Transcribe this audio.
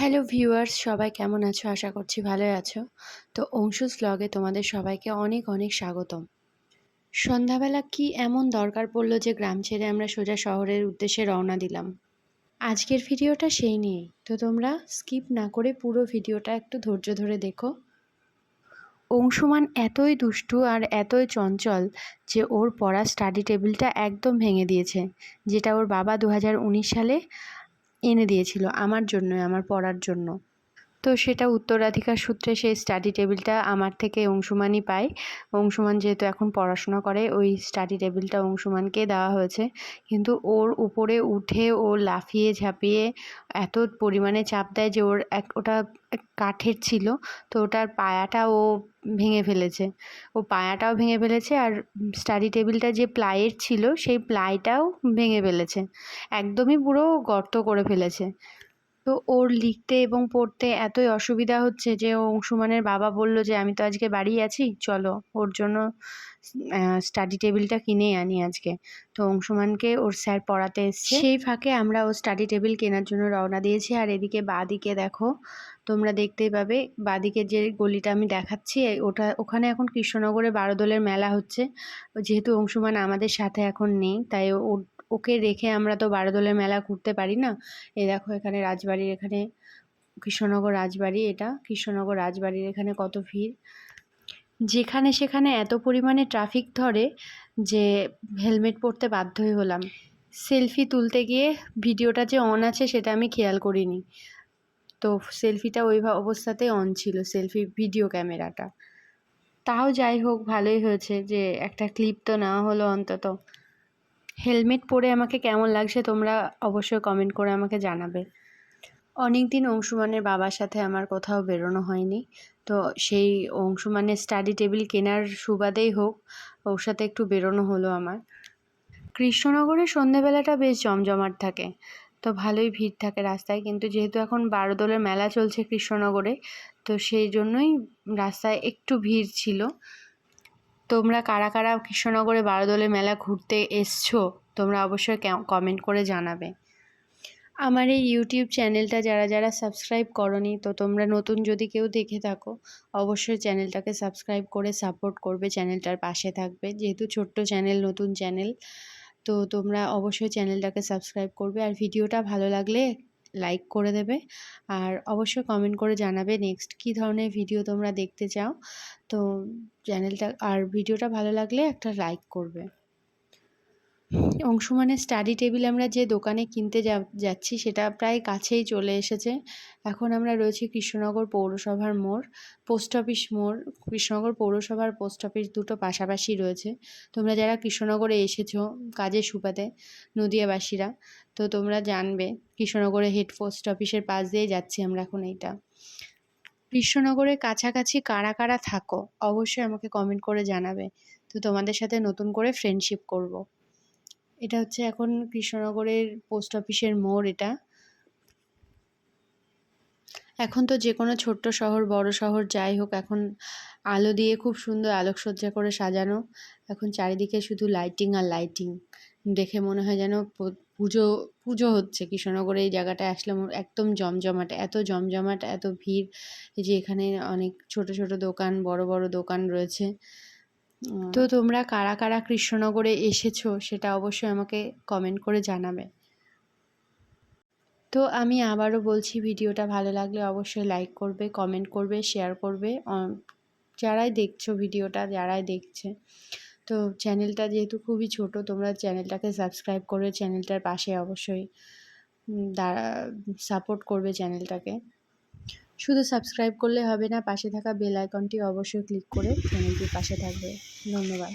Hello viewers সবাই কেমন আছো? আশা করছি ভালোই আছো। তো অংশুস ব্লগে তোমাদের সবাইকে অনেক অনেক স্বাগতম। সন্ধ্যাবেলা কি এমন দরকার পড়ল যে গ্রাম ছেড়ে আমরা সোজা শহরের উদ্দেশ্যে রওনা দিলাম? আজকের ভিডিওটা সেই নিয়েই। তো তোমরা স্কিপ না করে পুরো ভিডিওটা একটু ধৈর্য ধরে দেখো। অংশুমান এতই দুষ্টু আর এতই চঞ্চল যে ওর পড়া স্টাডি টেবিলটা একদম ভেঙে দিয়েছে, যেটা ওর বাবা দু হাজার উনিশ সালে এনে দিয়েছিল আমার জন্য আমার পড়ার জন্য। তো সেটা উত্তরাধিকার সূত্রে সেই স্টাডি টেবিলটা আমার থেকে অংশুমানই পায়। অংশুমান যেহেতু এখন পড়াশোনা করে, ওই স্টাডি টেবিলটা অংশুমানকে দেওয়া হয়েছে। কিন্তু ওর উপরে উঠে ও লাফিয়ে ঝাঁপিয়ে এত পরিমাণে চাপ দেয় যে ওর এক, ওটা কাঠের ছিল, তো ওটার পায়াটা ও ভেঙে ফেলেছে। ও পায়াটাও ভেঙে ফেলেছে আর স্টাডি টেবিলটা যে প্লাইয়ের ছিল, সেই প্লাইটাও ভেঙে ফেলেছে। একদমই পুরো গর্ত করে ফেলেছে। তো ওর লিখতে এবং পড়তে এতই অসুবিধা হচ্ছে যে ও অংশুমানের বাবা বলল যে, আমি তো আজকে বাড়ি আছি, চলো ওর জন্য স্টাডি টেবিলটা কিনেই আনি আজকে। তো অংশুমানকে ওর স্যার পড়াতে এসছে। সেই ফাঁকে আমরা ও স্টাডি টেবিল কেনার জন্য রওনা দিয়েছি। আর এদিকে বাদিকে দেখো, তোমরা দেখতেই পাবে, বাদিকে যে গলিটা আমি দেখাচ্ছি ওটা, ওখানে এখন কৃষ্ণনগরে বারোদলের মেলা হচ্ছে। যেহেতু অংশুমান আমাদের সাথে এখন নেই, তাই ও ওকে রেখে আমরা তো বারোদলের মেলা ঘুরতে পারি না? এই দেখো এখানে রাজবাড়ির এখানে কৃষ্ণনগর রাজবাড়ি এটা, কৃষ্ণনগর রাজবাড়ির এখানে কত ভিড়? যেখানে সেখানে এত পরিমাণে ট্রাফিক ধরে যে হেলমেট পরতে বাধ্যই হলাম। সেলফি তুলতে গিয়ে ভিডিওটা যে অন আছে সেটা আমি খেয়াল করিনি। তো সেলফিটা ওই অবস্থাতেই অন ছিল সেলফি ভিডিও ক্যামেরাটা তাও যাই হোক ভালোই হয়েছে যে একটা ক্লিপ তো নেওয়া হলো অন্তত। হেলমেট পরে আমাকে কেমন লাগছে তোমরা অবশ্যই কমেন্ট করে আমাকে জানাবে। অনেক দিন অংশুমানের বাবার সাথে আমার কোথাও বেরোনো হয়নি, তো সেই অংশুমানের স্টাডি টেবিল কেনার সুবাদেই হোক, ওর সাথে একটু বেরোনো হলো আমার। কৃষ্ণনগরে সন্ধেবেলাটা বেশ জমজমাট থাকে, তো ভালোই ভিড় থাকে রাস্তায়, কিন্তু যেহেতু এখন বারোদলের মেলা চলছে কৃষ্ণনগরে, তো সেই জন্যই রাস্তায় একটু ভিড় ছিল। তোমরা কারা কারা কৃষ্ণনগরে বারোদলের মেলা ঘুরতে এসছো, তোমরা অবশ্যই কমেন্ট করে জানাবে। আমার এই ইউটিউব চ্যানেলটা যারা যারা সাবস্ক্রাইব করনি, তো তোমরা নতুন যদি কেউ দেখে থাকো, অবশ্যই চ্যানেলটাকে সাবস্ক্রাইব করে সাপোর্ট করবে চ্যানেলটার পাশে থাকবে। যেহেতু ছোট্ট চ্যানেল নতুন চ্যানেল তো তোমরা অবশ্যই চ্যানেলটাকে সাবস্ক্রাইব করবে। আর ভিডিওটা ভালো লাগলে লাইক করে দেবে। আর অবশ্যই কমেন্ট করে জানাবে নেক্সট কী ধরনের ভিডিও তোমরা দেখতে চাও। তো চ্যানেলটা আর ভিডিওটা ভালো লাগলে একটা লাইক করবে। অংশুমানের স্টাডি টেবিল আমরা যে দোকানে কিনতে যাচ্ছি সেটা প্রায় কাছেই চলে এসেছে। এখন আমরা রয়েছি কৃষ্ণনগর পৌরসভার মোড় পোস্ট অফিস মোড়, কৃষ্ণনগর পৌরসভার পোস্ট অফিস দুটো পাশাপাশি রয়েছে। তোমরা যারা কৃষ্ণনগরে এসেছ কাজের সুবাদে, নদিয়াবাসীরা, তো তোমরা জানবে কৃষ্ণনগরে হেড পোস্ট অফিসের পাশ দিয়ে যাচ্ছি আমরা এখন এইটা। কৃষ্ণনগরের কাছাকাছি কারা কারা থাকো, অবশ্যই আমাকে কমেন্ট করে জানাবে। তো তোমাদের সাথে নতুন করে ফ্রেন্ডশিপ করব। এটা হচ্ছে এখন কৃষ্ণনগরের পোস্ট অফিসের মোড় এটা। এখন তো যে কোনো ছোট্ট শহর, বড় শহর যাই হোক, এখন আলো দিয়ে খুব সুন্দর আলোকসজ্জা করে সাজানো। এখন চারিদিকে শুধু লাইটিং আর লাইটিং দেখে মনে হয় যেন পুজো পুজো হচ্ছে। কৃষ্ণনগরে এই জায়গাটায় আসলে একদম জমজমাট, এত জমজমাট, এত ভিড়। যে এখানে অনেক ছোট ছোট দোকান, বড় বড় দোকান রয়েছে। তো তোমরা কারা কারা কৃষ্ণনগরে এসেছ সেটা অবশ্যই আমাকে কমেন্ট করে জানাবে। তো আমি আবারও বলছি, ভিডিওটা ভালো লাগলে অবশ্যই লাইক করবে কমেন্ট করবে শেয়ার করবে। যারাই দেখছ ভিডিওটা, যারাই দেখছে, তো চ্যানেলটা যেহেতু খুবই ছোট, তোমরা চ্যানেলটাকে সাবস্ক্রাইব করে চ্যানেলটার পাশে অবশ্যই দাঁড়া সাপোর্ট করবে চ্যানেলটাকে শুধু সাবস্ক্রাইব করলে হবে না, পাশে থাকা বেল আইকনটি অবশ্যই ক্লিক করে চ্যানেলটির পাশে থাকবে। ধন্যবাদ।